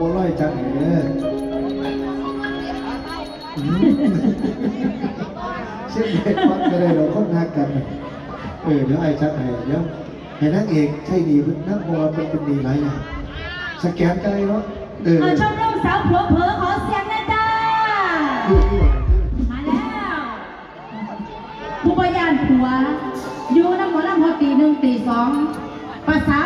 โบัวลอยจังเลยเช่นเด็กวัดก็ได้เราค้นหักกัน เออเดี๋ยวไอ้ชักไอ้เดี๋ยวไอ้นักเอกใช่ดีนักบอลเป็นเป็นดีไรนะสแกนใจเนาะเออชมรมสาวผัวเผลอขอเสียงนะจ้ามาแล้วผู้บริยานผัวอยู่นัำหมอลำพอตีหนึ่งตีสองภาษา